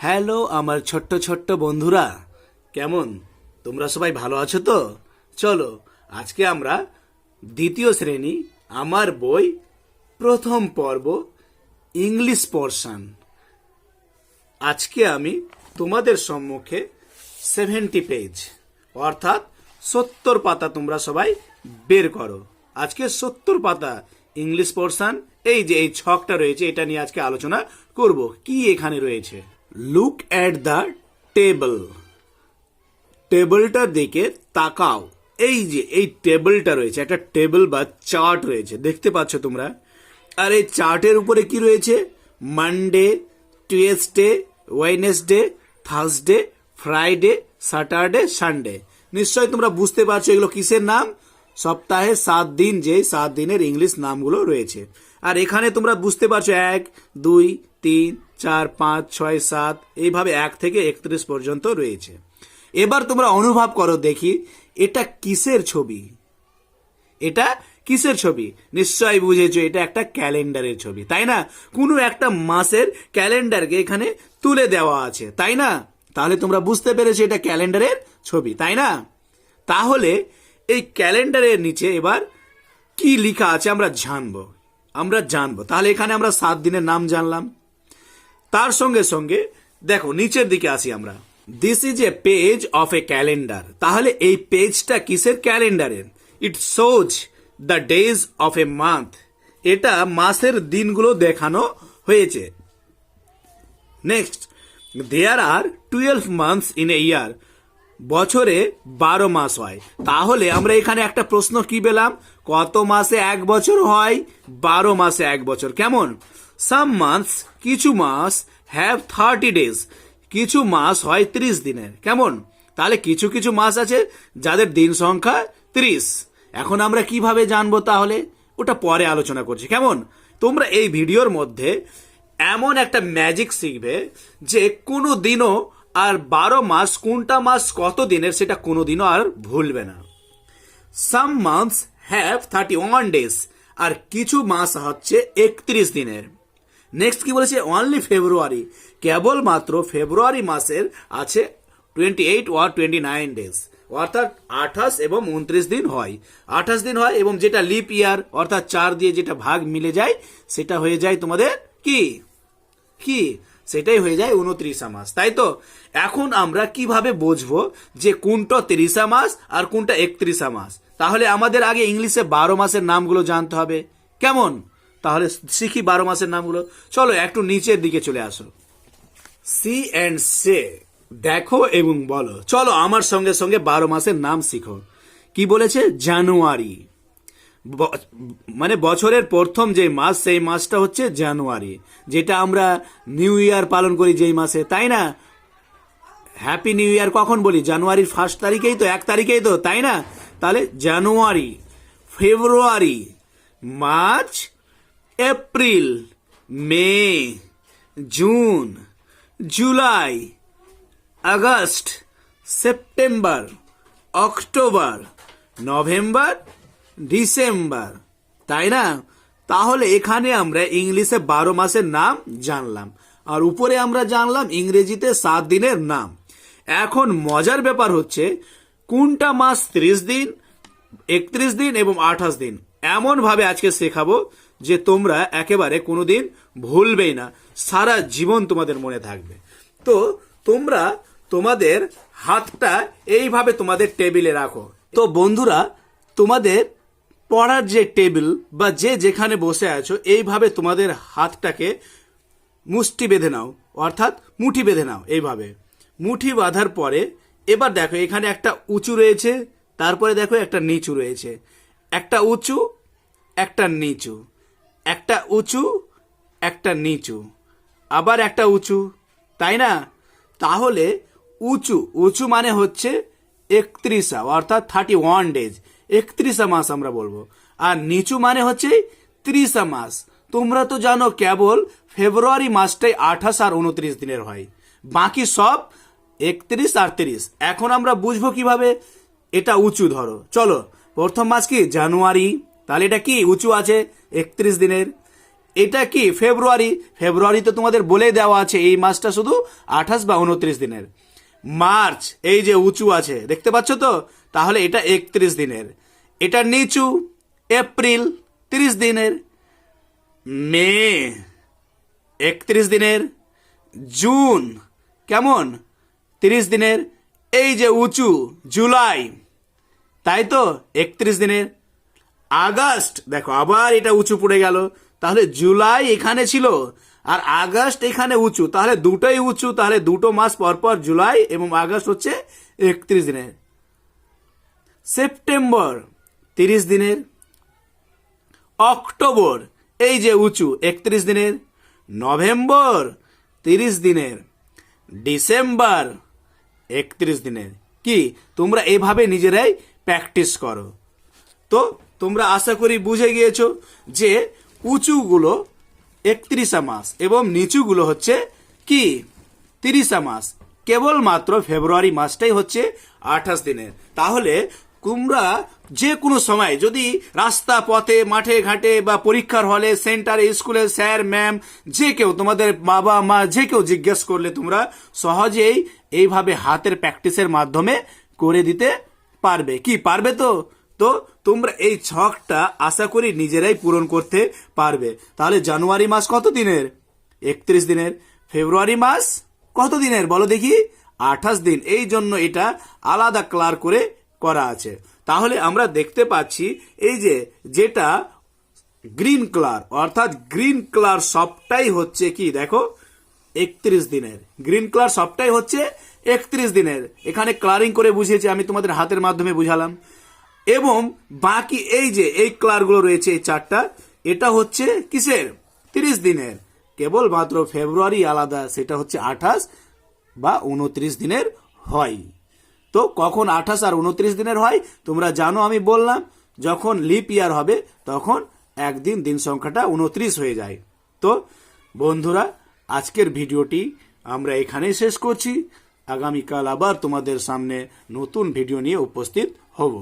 Hello, আমার ছোট্ট ছোট্ট বন্ধুরা। কেমন? তোমরা সবাই ভালো আছো তো? চলো, আজকে আমরা দ্বিতীয় শ্রেণি, আমার বই, প্রথম পর্ব, ইংলিশ পোর্শন। আজকে আমি তোমাদের সম্মুখে সেভেন্টি পেজ অর্থাৎ সত্তর পাতা তোমরা সবাই বের করো। আজকে সত্তর পাতা ইংলিশ পোর্শন, এই যে এই ছকটা রয়েছে, এটা নিয়ে আজকে আলোচনা করব। কি এখানে রয়েছে? লুক অ্যাট দ্য টেবল টেবিলটার দিকে তাকাও। এই যে, এই টেবিলটা রয়েছে, একটা টেবিল বা চার্ট রয়েছে। দেখতে পাচ্ছ তোমরা? আর এই চার্টের উপরে কি রয়েছে? Monday Tuesday Wednesday Thursday Friday Saturday Sunday নিশ্চয়ই তোমরা বুঝতে পারছ এগুলো কিসের নাম? সপ্তাহে সাত দিন যে সাত দিনের ইংলিশ নামগুলো রয়েছে। আর এখানে তোমরা বুঝতে পারছ, এক, দুই তিন, চার, পাঁচ, ছয়, সাত, এইভাবে এক থেকে একত্রিশ পর্যন্ত রয়েছে। এবার তোমরা অনুভব করো দেখি, এটা কিসের ছবি? এটা কিসের ছবি? নিশ্চয়ই বুঝেছ, এটা একটা ক্যালেন্ডারের ছবি, তাই না? কোনো একটা মাসের ক্যালেন্ডারকে এখানে তুলে দেওয়া আছে, তাই না? তাহলে তোমরা বুঝতে পেরেছ এটা ক্যালেন্ডারের ছবি, তাই না? তাহলে এই ক্যালেন্ডারের নিচে এবার কি লেখা আছে আমরা জানব আমরা জানব। তাহলে এখানে আমরা সাত দিনের নাম জানলাম। তার সঙ্গে সঙ্গে, দেখো, নিচের দিকে আসি আমরা। This is a page of a calendar তাহলে এই পেজটা কিসের ক্যালেন্ডারের? It shows the days of a month এটা মাসের দিনগুলো দেখানো হয়েছে। Next there are twelve months in a year বছরে বারো মাস হয়। তাহলে আমরা এখানে একটা প্রশ্ন কি পেলাম? কত মাসে এক বছর হয়? বারো মাসে এক বছর। কেমন? সাম মান্থস কিছু মাস হ্যাভ থার্টি ডেজ কিছু মাস হয় ত্রিশ দিনের। কেমন? তাহলে কিছু কিছু মাস আছে যাদের দিন সংখ্যা ত্রিশ। এখন আমরা কীভাবে জানব তাহলে? ওটা পরে আলোচনা করছি। কেমন? তোমরা এই ভিডিওর মধ্যে এমন একটা ম্যাজিক শিখবে যে কোনো দিনও আর বারো মাস, কোনটা মাস কত দিনের সেটা কোনো দিনও আর ভুলবে না। Some months have thirty one days আর কিছু মাস হচ্ছে একত্রিশ দিনের। নেক্সট কি বলেছে? অনলি ফেব্রুয়ারি কেবলমাত্র ফেব্রুয়ারি মাসের আছে twenty eight or twenty nine days অর্থাৎ আঠাশ এবং উনত্রিশ দিন হয়। আঠাশ দিন হয় এবং যেটা লিপ ইয়ার অর্থাৎ চার দিয়ে যেটা ভাগ মিলে যায়, সেটা হয়ে যায় তোমাদের কি? কি? সেটাই হয়ে যায় উনত্রিশা মাস। তাই তো? এখন আমরা কীভাবে বুঝব যে কোনটা তিরিশা মাস আর কোনটা একত্রিশা মাস? তাহলে আমাদের আগে ইংলিশে বারো মাসের নামগুলো জানতে হবে। কেমন? তাহলে শিখি বারো মাসের নামগুলো। চলো একটু নিচের দিকে চলে আসো। সি অ্যান্ড সে, দেখো এবং বলো। চলো আমার সঙ্গে সঙ্গে বারো মাসের নাম শিখো। কি বলেছে? জানুয়ারি। মানে বছরের প্রথম যে মাস, সেই মাসটা হচ্ছে জানুয়ারি, যেটা আমরা নিউ ইয়ার পালন করি যেই মাসে, তাই না? হ্যাপি নিউ ইয়ার কখন বলি? জানুয়ারির ফার্স্ট তারিখেই তো, এক তারিখেই তো, তাই না? তাহলে January, February, March, April, May, June, July, August, September, October, November December, তাই না? তাহলে এখানে আমরা ইংলিশে বারো মাসের নাম জানলাম, আর উপরে আমরা জানলাম ইংরেজিতে সাত দিনের নাম। এখন মজার ব্যাপার হচ্ছে, কোনটা মাস ত্রিশ দিন, একত্রিশ দিন এবং আঠাশ দিন? এমন ভাবে আজকে শেখাবো যে তোমরা একেবারে কোনোদিন ভুলবেই না, সারা জীবন তোমাদের মনে থাকবে। তো তোমরা তোমাদের হাতটা এইভাবে তোমাদের টেবিলে রাখো। তো বন্ধুরা, তোমাদের পড়ার যে টেবিল বা যে যেখানে বসে আছো, এইভাবে তোমাদের হাতটাকে মুষ্টি বেঁধে নাও, অর্থাৎ মুঠি বেঁধে নাও এইভাবে। মুঠি বাঁধার পরে, এবার দেখো, এখানে একটা উঁচু রয়েছে, তারপরে দেখো একটা নিচু রয়েছে। একটা উঁচু, একটা নিচু। একটা উঁচু, একটা নিচু। আবার একটা উঁচু, তাই না? তাহলে উঁচু উঁচু মানে হচ্ছে একত্রিশা, অর্থাৎ থার্টি ওয়ান ডেজ একত্রিশা মাস আমরা বলব। আর নিচু মানে হচ্ছে ত্রিশা মাস। তোমরা তো জানো কেবল ফেব্রুয়ারি মাসটাই আঠাশ আর উনত্রিশ দিনের হয়। বাকি সব একত্রিশ আর তিরিশ। এখন আমরা বুঝব কীভাবে? এটা উঁচু ধরো। চলো, প্রথম মাস কি? জানুয়ারি। তাহলে এটা কি? উঁচু আছে, একত্রিশ দিনের। এটা কি? ফেব্রুয়ারি। ফেব্রুয়ারি তো তোমাদের বলে দেওয়া আছে এই মাসটা শুধু আঠাশ বা উনত্রিশ দিনের। মার্চ, এই যে উঁচু আছে, দেখতে পাচ্ছ তো? তাহলে এটা একত্রিশ দিনের। এটা নিচু, এপ্রিল, তিরিশ দিনের। মে, একত্রিশ দিনের। জুন, কেমন? তিরিশ দিনের। এই যে উঁচু, জুলাই, তাই তো? একত্রিশ দিনের। আগস্ট, দেখো, আবার এটা উঁচু পড়ে গেল। তাহলে জুলাই এখানে ছিল। আর আগস্ট এখানে উঁচু, তাহলে দুটোই উঁচু, তাহলে দুটো মাস পর পর জুলাই এবং আগস্ট হচ্ছে একত্রিশ দিনের। সেপ্টেম্বর তিরিশ দিনের, অক্টোবর এই যে উঁচু, একত্রিশ দিনের, নভেম্বর তিরিশ দিনের, ডিসেম্বর একত্রিশ দিনের। কি? তোমরা এভাবে নিজেরাই প্র্যাকটিস করো। তো তোমরা আশা করি বুঝে গিয়েছো যে উঁচুগুলো একত্রিশা মাস এবং নিচুগুলো হচ্ছে কি? তিরিশা মাস। কেবলমাত্র ফেব্রুয়ারি মাসটাই হচ্ছে আঠাশ দিনের। তাহলে তোমরা যে কোনো সময় যদি রাস্তা, পথে, মাঠে, ঘাটে বা পরীক্ষার হলে, সেন্টারে, স্কুলে, স্যার, ম্যাম, যে কেউ তোমাদের বাবা, মা, যে কেউ জিজ্ঞেস করলে তোমরা সহজেই এইভাবে হাতের প্র্যাকটিসের মাধ্যমে করে দিতে পারবে। কি, পারবে তো? তো তোমরা এই ছকটা আশা করি নিজেরাই পূরণ করতে পারবে। তাহলে জানুয়ারি মাস কত দিনের? একত্রিশ দিনের। ফেব্রুয়ারি মাস কত দিনের? বলো দেখি। আঠাশ দিন। এই জন্য এটা আলাদা ক্লার করে করা আছে। তাহলে আমরা দেখতে পাচ্ছি এই যে যেটা গ্রিন কালার অর্থাৎ গ্রিন কালার সবটাই হচ্ছে কি? দেখো, একত্রিশ দিনের। গ্রিন কালার সবটাই হচ্ছে একত্রিশ দিনের। এখানে ক্লারিং করে বুঝিয়েছি, আমি তোমাদের হাতের মাধ্যমে বুঝালাম। এবং বাকি এই যে এই কালারগুলো রয়েছে এই চারটা, এটা হচ্ছে কিসের? তিরিশ দিনের। কেবল মাত্র ফেব্রুয়ারি আলাদা, সেটা হচ্ছে আঠাশ বা উনত্রিশ দিনের হয়। তো কখন আঠাশ আর উনত্রিশ দিনের হয়? তোমরা জানো, আমি বললাম, যখন লিপ ইয়ার হবে, তখন একদিন দিন সংখ্যাটা উনত্রিশ হয়ে যায়। তো বন্ধুরা, আজকের ভিডিওটি আমরা এখানেই শেষ করছি। আগামীকাল আবার তোমাদের সামনে নতুন ভিডিও নিয়ে উপস্থিত হব।